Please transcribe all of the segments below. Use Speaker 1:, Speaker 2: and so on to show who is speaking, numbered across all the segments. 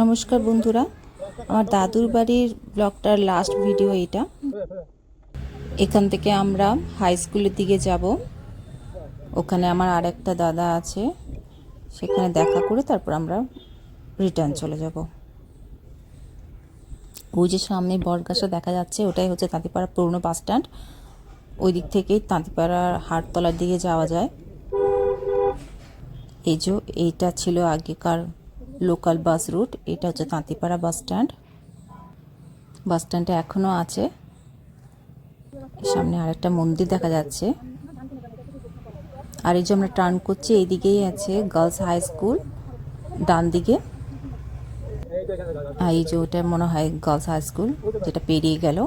Speaker 1: নমস্কার বন্ধুরা, আমার দাদুর বাড়ির ব্লগটার লাস্ট ভিডিও এটা এখান থেকে আমরা হাই স্কুলের দিকে যাব। ওখানে আমার আর একটা দাদা আছে, সেখানে দেখা করে তারপর আমরা রিটার্ন চলে যাব। ওই যে সামনে বটগাছা দেখা যাচ্ছে, ওটাই হচ্ছে তাঁতিপাড়া পুরনো বাস স্ট্যান্ড ওই দিক থেকেই তাঁতিপাড়ার হাটতলার দিকে যাওয়া যায়। এই যে এইটা ছিল আগেকার লোকাল বাস রুট, এটা হচ্ছে তাঁতিপাড়া বাস স্ট্যান্ড। বাস স্ট্যান্ডটা এখনও আছে। সামনে আরেকটা মন্দির দেখা যাচ্ছে। আর এই যে আমরা টার্ন করছি, এইদিকেই আছে গার্লস হাই স্কুল, ডান দিকে। এই যে ওটা মনে হয় গার্লস হাই স্কুল, যেটা পেরিয়ে গেল।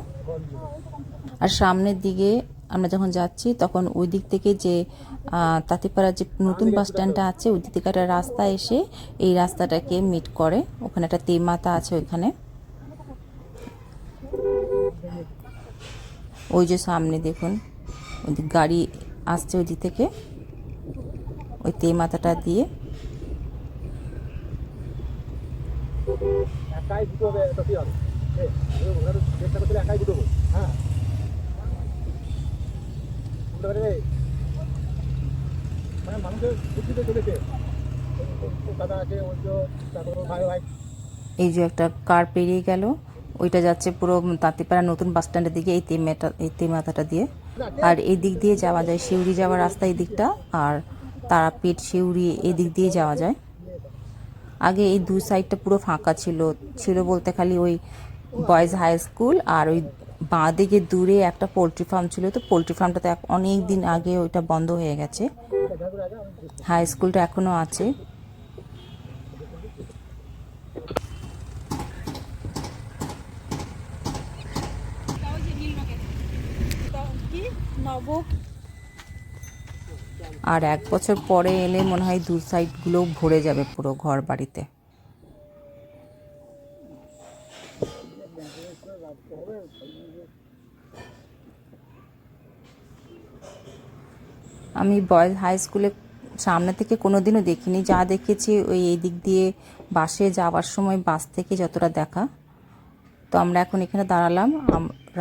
Speaker 1: আর সামনের দিকে আমরা যখন যাচ্ছি, তখন ওই দিক থেকে যে তাঁতিপাড়ার যে নতুন বাস স্ট্যান্ডটা আছে, ওই দিক থেকে একটা রাস্তা এসে এই রাস্তাটাকে মিট করে। ওখানে একটা তেমাতা আছে ওইখানে। ওই যে সামনে দেখুন, ওই গাড়ি আসছে ওই দিক থেকে। ওই তেমাতাটা দিয়ে।
Speaker 2: একাই দুটো চেষ্টা করতে। হ্যাঁ। মানে মানুষের বুদ্ধিতে চলেছে। দাদা আছে ওই যে তারপর ভাই ভাই।
Speaker 1: এই যে একটা কার পেরিয়ে গেল, ওইটা যাচ্ছে পুরো তাঁতিপাড়া নতুন বাস স্ট্যান্ডের দিকে, এই তেমেটা এই তেমাথাটা দিয়ে। আর এই দিক দিয়ে যাওয়া যায় শিউরি যাওয়ার রাস্তা এই দিকটা, আর তারাপীঠ শিউরি এই দিক দিয়ে যাওয়া যায়। আগে এই দুই সাইডটা পুরো ফাঁকা ছিল ছিল বলতে খালি ওই বয়েজ হাই স্কুল আর ওই বাঁ দিকে দূরে একটা পোলট্রি ফার্ম ছিল, তো পোলট্রি ফার্মটা তো অনেক দিন আগে ওইটা বন্ধ হয়ে গেছে। হাই স্কুলটা এখনও আছে। আর এক বছর পরে এলে মনে হয় দু সাইডগুলো ভরে যাবে পুরো ঘর বাড়িতে আমি বয়েজ হাই স্কুলে সামনে থেকে কোনো দিনও দেখিনি। যা দেখেছি ওই এই দিক দিয়ে বাসে যাওয়ার সময় বাস থেকে যতটা দেখা। তো আমরা এখন এখানে দাঁড়ালাম।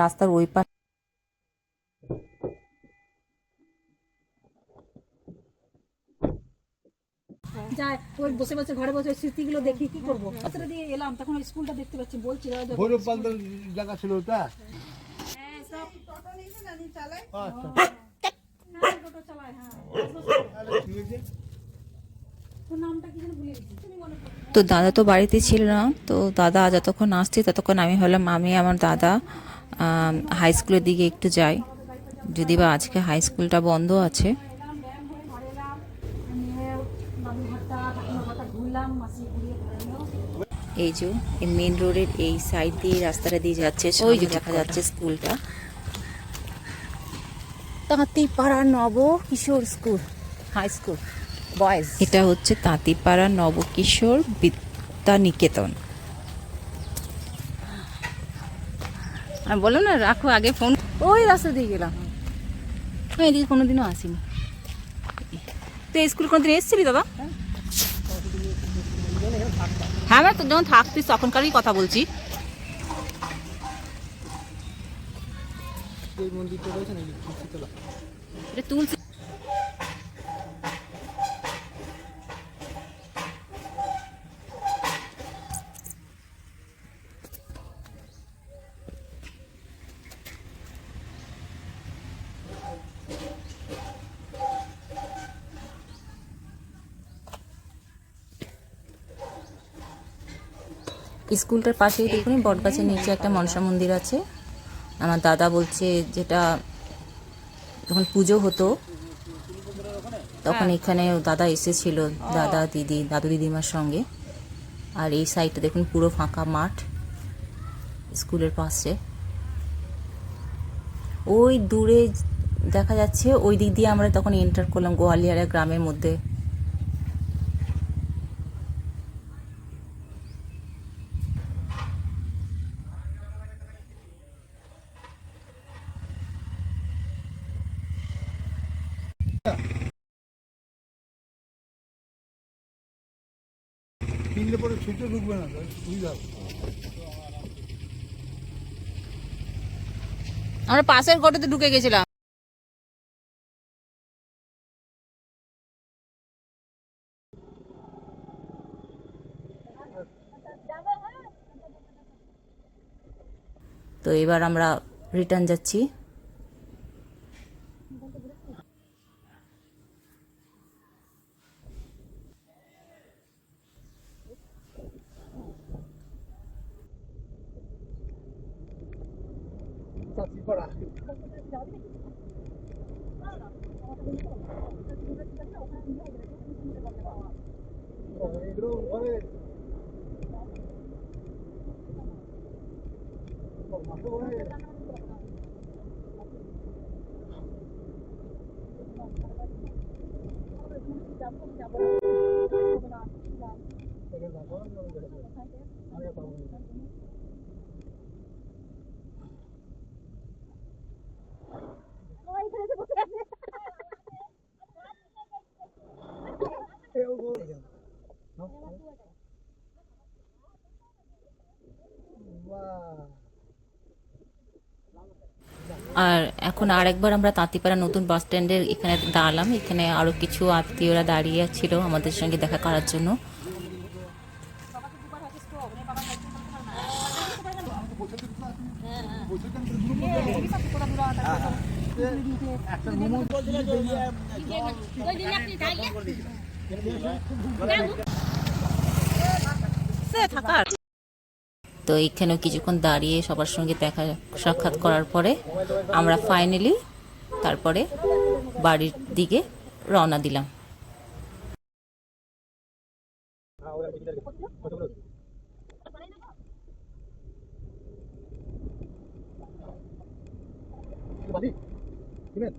Speaker 1: রাস্তার ওই পাশে
Speaker 3: যাই ওই বসে বসে ঘরে বসে স্মৃতিগুলো দেখি কি করব? রাস্তাটা দিয়ে এলাম তখন ওই স্কুলটা দেখতে পাচ্ছি বলছি
Speaker 2: ভৈরব বান্ধব জায়গা ছিল ওটা?
Speaker 3: হ্যাঁ, সব
Speaker 2: আচ্ছা।
Speaker 3: হ্যাঁ, টোটো চালায়, হ্যাঁ। তোর নামটা কি যেন ভুলে গেছি তুমি মনে করো
Speaker 1: তো দাদা তো বাড়িতে ছিল না তো দাদা যতক্ষণ আসছে ততক্ষণ আমি ভাবলাম আমি আমার দাদা হাই স্কুলের দিকে একটু যাই। যদি বা আজকে হাই স্কুলটা বন্ধ আছে। এই যে এই মেন রোডের এই সাইড দিয়ে রাস্তাটা দিয়ে যাচ্ছে ওই যে দেখা যাচ্ছে স্কুলটা। তাঁতিপাড়া Naba Kishore school high school boys এটা হচ্ছে তাঁতিপাড়া নবকিশোর বিদ্যা নিকেতন আমি বললাম না রাখো আগে ফোন ওই রাস্তা দিয়ে গেলাম। এদিকে কোনোদিনও আসিনি। তো স্কুল কোনোদিন এসেছিলি দাদা? হ্যাঁ আমি তো যখন থাকতিস তখনকারই কথা বলছি। তুলসী স্কুলটার পাশেই দেখুন বটগাছের নিচে একটা মনসা মন্দির আছে। আমার দাদা বলছে যেটা যখন পুজো হতো, তখন এখানে দাদা এসেছিল, দাদা, দিদি, দাদু দিদিমার সঙ্গে। আর এই সাইডটা দেখুন, পুরো ফাঁকা মাঠ স্কুলের পাশে। ওই দূরে দেখা যাচ্ছে, ওই দিক দিয়ে আমরা তখন এন্টার করলাম, গোয়ালিয়ারা গ্রামের মধ্যে।
Speaker 2: গেলে পরে ছুটে ঢুকবে না সুবিধা
Speaker 1: আমরা পাশের ঘরেতে ঢুকে গেছিলাম। তো এবার আমরা রিটার্ন যাচ্ছি।
Speaker 2: 过来。Thank you.
Speaker 1: আর এখন আরেকবার আমরা তাঁতিপাড়া নতুন বাস স্ট্যান্ডের এখানে দাঁড়ালাম। এখানে আরও কিছু আত্মীয়রা দাঁড়িয়ে ছিল আমাদের সঙ্গে দেখা করার জন্য। তো এখানেও কিছুক্ষণ দাঁড়িয়ে সবার সঙ্গে দেখা, সাক্ষাৎ করার পরে আমরা ফাইনালি তারপরে বাড়ির দিকে রওনা দিলাম।
Speaker 2: বাদি কিনেন